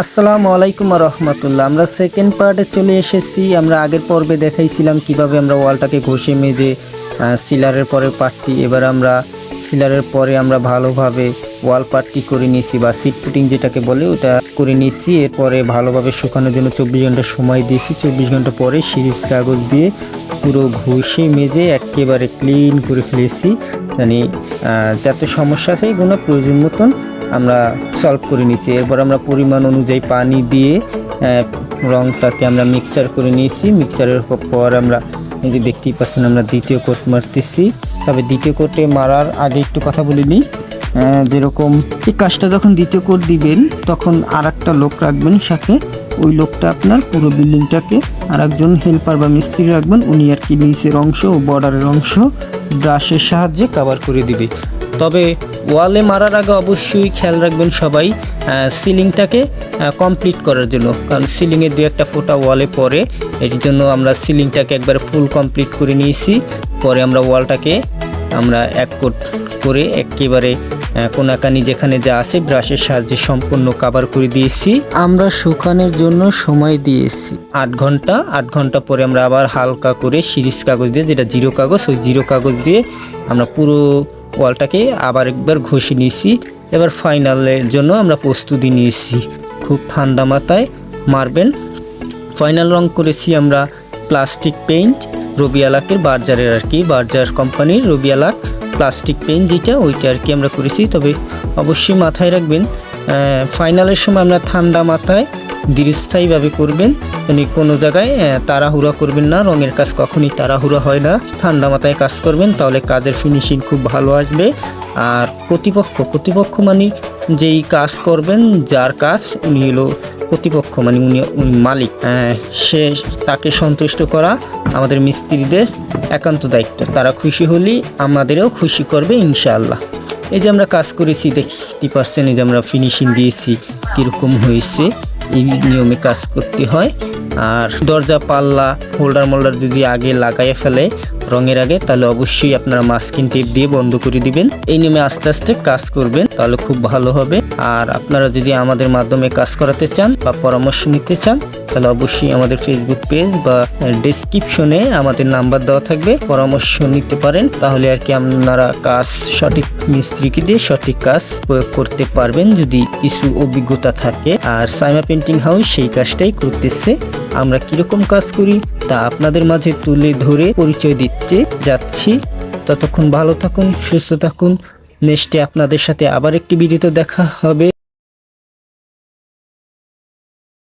আসসালামু আলাইকুম রহমতুল্লাহ। আমরা সেকেন্ড পার্টে চলে এসেছি। আমরা আগের পর্বে দেখাইছিলাম কীভাবে আমরা ওয়ালটাকে ঘষে মেজে সিলারের পরে পার্টটি এবার আমরা সিলারের পরে আমরা ভালোভাবে ওয়াল পার্টটি করে নিয়েছি, বা সিট পুটিং যেটাকে বলে, ওটা করে নিয়েছি। এরপরে ভালোভাবে শুকানোর জন্য চব্বিশ ঘণ্টা সময় দিয়েছি। চব্বিশ ঘণ্টা পরে সিরিজ কাগজ দিয়ে পুরো ঘষে মেজে একেবারে ক্লিন করে ফেলেছি। মানে যত সমস্যা আছে এগুলো প্রয়োজন মতন আমরা সলভ করে নিয়েছি। এরপর আমরা পরিমাণ অনুযায়ী পানি দিয়ে রংটাকে আমরা মিক্সার করে নিয়েছি। মিক্সারের পর আমরা এই যে দেখতেই পাচ্ছেন আমরা দ্বিতীয় কোট মারতেছি। তবে দ্বিতীয় কোটে মারার আগে একটু কথা বলে নিই। যেরকম এই কাজটা যখন দ্বিতীয় কোট দিবেন, তখন আর একটা লোক রাখবেন সাথে। ওই লোকটা আপনার পুরো বিল্ডিংটাকে আর একজন হেল্পার বা মিস্ত্রি রাখবেন। উনি আর কি নিচের অংশ ও বর্ডারের অংশ ব্রাশের সাহায্যে কভার করে দিবে। তবে ওয়ালে মারার আগে অবশ্যই খেয়াল রাখবেন সবাই সিলিংটাকে কমপ্লিট করার জন্য। কারণ সিলিংয়ে দু একটা ফোটা ওয়ালে পড়ে, এর জন্য আমরা সিলিংটাকে একবার ফুল কমপ্লিট করে নিয়েছি। পরে আমরা ওয়ালটাকে আমরা এক কোট করে একেবারে কোনাকানি যেখানে যা আছে ব্রাশের সাহায্যে সম্পূর্ণ কাভার করে দিয়েছি। আমরা শুকানোর জন্য সময় দিয়েছি। আট ঘণ্টা আট ঘণ্টা পরে আমরা আবার হালকা করে সিরিজ কাগজ দিয়ে, যেটা জিরো কাগজ, ওই জিরো কাগজ দিয়ে আমরা পুরো ওয়ালটাকে আবার একবার ঘষে নিয়েছি। এবার ফাইনালের জন্য আমরা প্রস্তুতি নিয়েছি। খুব ঠান্ডা মাথায়, মারবেন। ফাইনাল রং করেছি আমরা প্লাস্টিক পেইন্ট রবিয়ালাকের বার্জারের আর কি, বার্জার কোম্পানির রবিয়ালাক প্লাস্টিক পেইন্ট যেটা, ওইটা আর কি আমরা করেছি। তবে অবশ্যই মাথায় রাখবেন ফাইনালের সময় আমরা ঠান্ডা মাথায় দীর্ঘস্থায়ীভাবে করবেন মানে কোনো জায়গায় তাড়াহুড়া করবেন না, রঙের কাজ কখনই তাড়াহুড়া হয় না। ঠান্ডা মাথায় কাজ করবেন, তাহলে কাজের ফিনিশিং খুব ভালো আসবে। আর প্রতিপক্ষ প্রতিপক্ষ মানে যেই কাজ করবেন, যার কাজ উনি হলো প্রতিপক্ষ মানে উনি উনি মালিক। সে, তাকে সন্তুষ্ট করা আমাদের মিস্ত্রিদের একান্ত দায়িত্ব। তারা খুশি হলেই আমাদেরও খুশি করবে, ইনশাআল্লাহ। এই যে আমরা কাজ করেছি দেখতে পাচ্ছেন এই যে আমরা ফিনিশিং দিয়েছি, কীরকম হয়েছে। নিয়মে কাজ করতে হয়। আর দরজা পাল্লা হোল্ডার মোল্ডার যদি আগে লাগাইয়া ফেলে রঙের আগে, তাহলে অবশ্যই আপনারা মাস্কিন টেপ দিয়ে বন্ধ করে দিবেন। এই নিয়মে আস্তে আস্তে কাজ করবেন, তাহলে খুব ভালো হবে। আর আপনারা যদি আমাদের মাধ্যমে কাজ করাতে চান বা পরামর্শ নিতে চান, তাহলে অবশ্যই আমাদের ফেসবুক পেজ বা ডেসক্রিপশনে আমাদের নাম্বার দেওয়া থাকবে। পরামর্শ নিতে পারেন, তাহলে আর কি আপনারা কাজ সঠিক মিস্ত্রিকে দিয়ে সঠিক কাজ প্রয়োগ করতে পারবেন যদি কিছু অভিজ্ঞতা থাকে। আর সাইমা পেন্টিং হাউস সেই কাজটাই করতেছে। আমরা কীরকম কাজ করি? তা আপনাদের মাঝে তুলে ধরে পরিচয় দিতে যাচ্ছি। ততক্ষণ ভালো থাকুন, সুস্থ থাকুন। নেক্সটে আপনাদের সাথে আবার একটি ভিডিওতে দেখা হবে।